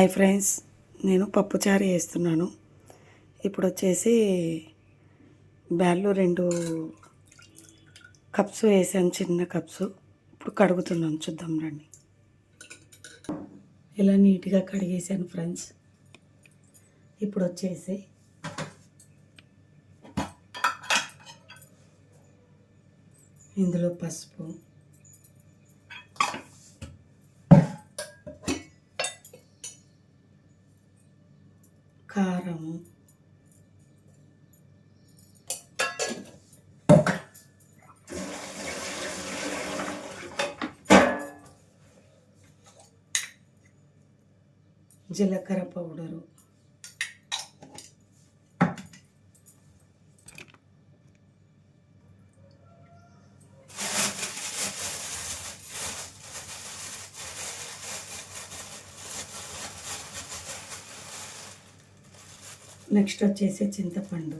Hi friends నేను పప్పుచారు వేస్తున్నాను ఇప్పుడు వచ్చేసి బ్యాళ్ళు రెండు కప్స్ వేసాను చిన్న కప్స్. ఇప్పుడు కడుగుతున్నాను చూద్దాం రండి. ఇలా నీట్గా కడిగేసాను ఫ్రెండ్స్. ఇప్పుడు వచ్చేసి ఇందులో పసుపు కారము. జీలకర్ర పౌడరు. నెక్స్ట్ వచ్చేసి చింతపండు.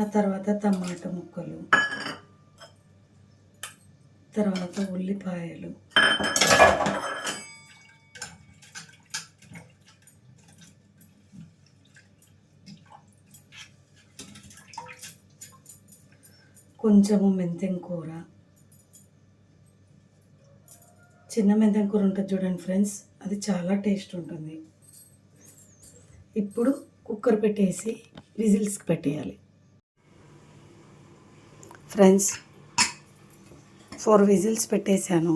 ఆ తర్వాత టమాటా ముక్కలు. తర్వాత ఉల్లిపాయలు. కొంచెము మెంతెం కూర చిన్న మెంతం కూర ఉంటుంది చూడండి ఫ్రెండ్స్. అది చాలా టేస్ట్ ఉంటుంది. ఇప్పుడు కుక్కర్ పెట్టేసి విజిల్స్కి పెట్టేయాలి. ఫ్రెండ్స్ ఫోర్ విజిల్స్ పెట్టేశాను.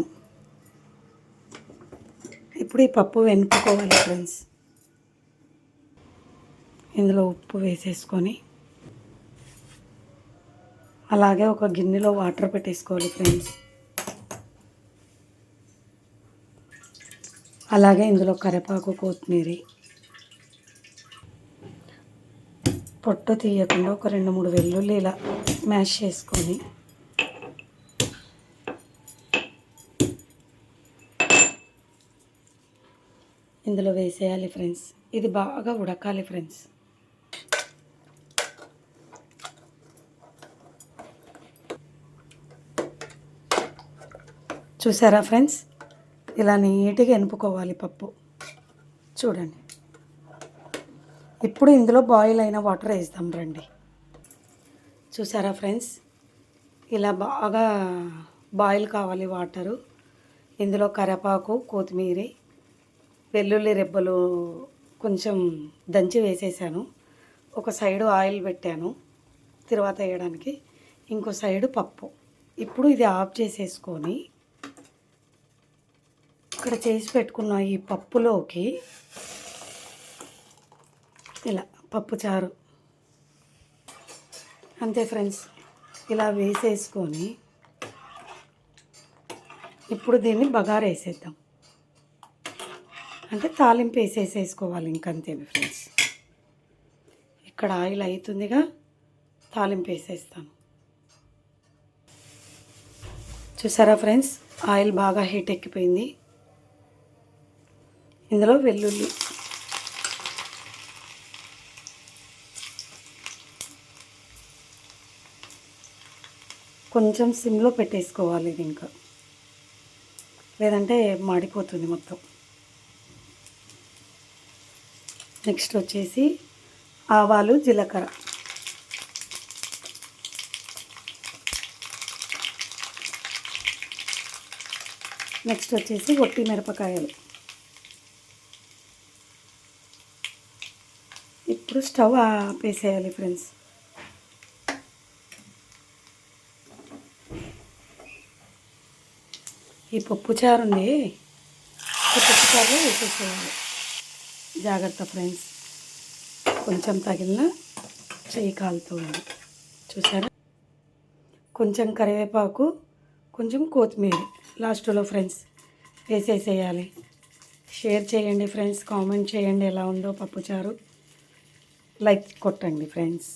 ఇప్పుడు ఈ పప్పు వెనుపుకోవాలి ఫ్రెండ్స్. ఇందులో ఉప్పు వేసేసుకొని అలాగే ఒక గిన్నెలో వాటర్ పెట్టేసుకోవాలి ఫ్రెండ్స్. అలాగే ఇందులో కరివేపాకు కొత్తిమీర. పొట్టు తీయకుండా ఒక రెండు మూడు వెల్లుల్లి ఇలా మ్యాష్ చేసుకొని. ఇందులో వేసేయాలి ఫ్రెండ్స్. ఇది బాగా ఉడకాలి ఫ్రెండ్స్. చూసారా ఫ్రెండ్స్? ఇలా నీట్గా ఎనుపుకోవాలి పప్పు. చూడండి. ఇప్పుడు ఇందులో బాయిల్ అయిన వాటర్ వేస్తాం రండి. చూసారా ఫ్రెండ్స్ ఇలా బాగా బాయిల్ కావాలి వాటరు ఇందులో కరివేపాకు కొత్తిమీర వెల్లుల్లి రెబ్బలు కొంచెం దంచి వేసేసాను. ఒక సైడు ఆయిల్ పెట్టాను. తర్వాత వేయడానికి ఇంకో సైడు పప్పు. ఇప్పుడు ఇది ఆఫ్ చేసేసుకొని ఇక్కడ చేసి పెట్టుకున్న ఈ పప్పులోకి ఇలా పప్పు చారు. అంతే ఫ్రెండ్స్ ఇలా వేసేసుకొని ఇప్పుడు దీన్ని బగారు వేసేద్దాం. అంటే తాలింపు వేసేసేసుకోవాలి ఇంకంతే ఫ్రెండ్స్. ఇక్కడ ఆయిల్ అవుతుందిగా తాలింపు వేసేస్తాను. చూసారా ఫ్రెండ్స్ ఆయిల్ బాగా హీట్ ఎక్కిపోయింది. ఇందులో వెల్లుల్లి. కొంచెం సిమ్లో పెట్టేసుకోవాలి ఇది ఇంకా. లేదంటే మాడిపోతుంది మొత్తం. నెక్స్ట్ వచ్చేసి ఆవాలు జీలకర్ర. నెక్స్ట్ వచ్చేసి ఒట్టి మిరపకాయలు. ఇప్పుడు స్టవ్ ఆపేసేయాలి ఫ్రెండ్స్. ఈ పప్పు చారు ఉంది. ఈ పప్పు చారు వేసేసేయాలి. జాగ్రత్త ఫ్రెండ్స్. కొంచెం తగిలిన చెయ్యి కాలుతుంది చూసారా? కొంచెం కరివేపాకు కొంచెం కొత్తిమీర. లాస్ట్లో ఫ్రెండ్స్ వేసేసేయాలి. షేర్ చేయండి ఫ్రెండ్స్. కామెంట్ చేయండి ఎలా ఉందో పప్పుచారు లైక్ కొట్టండి ఫ్రెండ్స్